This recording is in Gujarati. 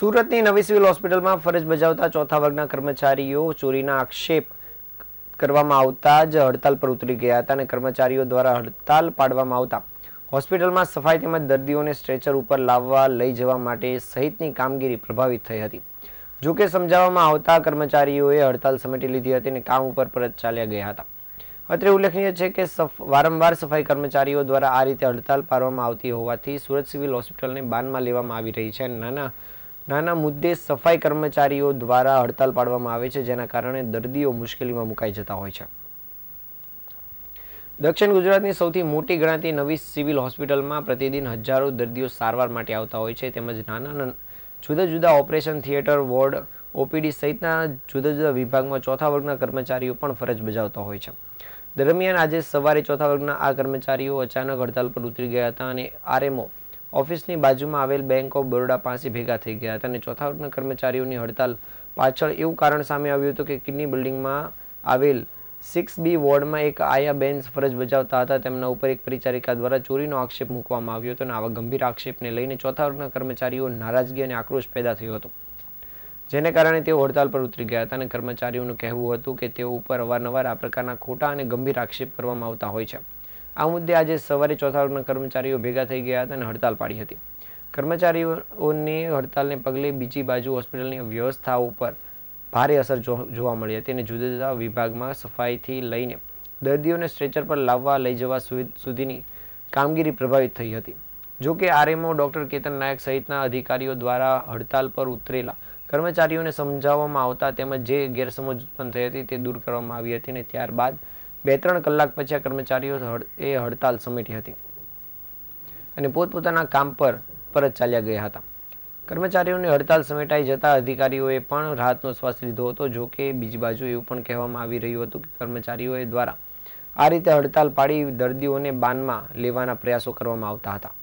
સુરતની નવી સિવિલ હોસ્પિટલમાં ફરજ બજાવતા ચોથા વર્ગના કર્મચારીઓ ચોરીના આક્ષેપ કરવામાં આવતા જ હડતાલ પર ઉતરી ગયા હતા અને કર્મચારીઓ દ્વારા હડતાલ પાડવામાં આવતા હોસ્પિટલમાં સફાઈ તેમજ દર્દીઓને સ્ટ્રેચર ઉપર લાવવા લઈ જવા માટે સહિતની કામગીરી પ્રભાવિત થઈ હતી. જોકે સમજાવવામાં આવતા કર્મચારીઓએ હડતાલ સમેટી લીધી હતી અને કામ ઉપર પરત ચાલ્યા ગયા હતા. અત્રે ઉલ્લેખનીય છે કે વારંવાર સફાઈ કર્મચારીઓ દ્વારા આ રીતે હડતાલ પાડવામાં આવતી હોવાથી સુરત સિવિલ હોસ્પિટલને બાનમાં લેવામાં આવી રહી છે નાના નાના મુદ્દે સફાઈ કર્મચારીઓ દ્વારા હડતાલ પાડવામાં આવે છે, જેના કારણે દર્દીઓ મુશ્કેલીમાં મુકાઈ જતા હોય છે. દક્ષિણ ગુજરાતની સૌથી મોટી ગણાતી નવી સિવિલ હોસ્પિટલમાં પ્રતિદિન હજારો દર્દીઓ સારવાર માટે આવતા હોય છે. તેમજ નાના જુદા જુદા ઓપરેશન થિયેટર, વોર્ડ, ઓપીડી સહિતના જુદા જુદા વિભાગમાં ચોથા વર્ગના કર્મચારીઓ પણ ફરજ બજાવતા હોય છે. દરમિયાન આજે સવારે ચોથા વર્ગના આ કર્મચારીઓ અચાનક હડતાલ પર ઉતરી ગયા હતા અને આરએમઓ ઓફિસની બાજુમાં આવેલ બેંક ઓફ બરોડા પાસે ભેગા થઈ ગયા હતા અને ચોથા વર્ગના કર્મચારીઓની હડતાલ પાછળ એવું કારણ સામે આવ્યું હતું કે કિડની બિલ્ડિંગમાં આવેલ સિક્સ બી વોર્ડમાં એક આયા બેન્સ ફરજ બજાવતા હતા. તેમના ઉપર એક પરિચારિકા દ્વારા ચોરીનો આક્ષેપ મૂકવામાં આવ્યો હતો અને આવા ગંભીર આક્ષેપને લઈને ચોથા વર્ગના કર્મચારીઓ નારાજગી અને આક્રોશ પેદા થયો હતો. જેને કારણે તેઓ હડતાલ પર ઉતરી ગયા હતા અને કર્મચારીઓનું કહેવું હતું કે તેઓ ઉપર અવારનવાર આ પ્રકારના ખોટા અને ગંભીર આક્ષેપ કરવામાં આવતા હોય છે. આ મુદ્દે આજે સવારે ચોથા કર્મચારીઓ ભેગા થઈ ગયા હતા અને હડતાલ પાડી હતી. કર્મચારીઓની હડતાલને પગલે બીજી બાજુ હોસ્પિટલની વ્યવસ્થા ઉપર ભારે અસર જોવા મળી હતી અને જુદા જુદા વિભાગમાં સફાઈથી લઈને દર્દીઓને સ્ટ્રેચર પર લાવવા લઈ જવા સુધીની કામગીરી પ્રભાવિત થઈ હતી. જો કે આરએમઓ ડોક્ટર કેતન નાયક સહિતના અધિકારીઓ દ્વારા હડતાલ પર ઉતરેલા કર્મચારીઓને સમજાવવામાં આવતા તેમજ જે ગેરસમજ ઉત્પન્ન થઈ હતી તે દૂર કરવામાં આવી હતી અને ત્યારબાદ બે ત્રણ કલાક પછી આ કર્મચારીઓ એ હડતાલ સમેટી હતી. અને પોતપોતાના કામ પર પરત ચાલ્યા ગયા હતા. કર્મચારીઓની હડતાલ સમેટાઈ જતા અધિકારીઓએ પણ રાહતનો શ્વાસ લીધો હતો, જો કે બીજી બાજુ એવું પણ કહેવામાં આવી રહ્યું હતું કે કર્મચારીઓએ દ્વારા આ રીતે હડતાલ પાડી દર્દીઓને બાનમાં લેવાના પ્રયાસો કરવામાં આવતા હતા.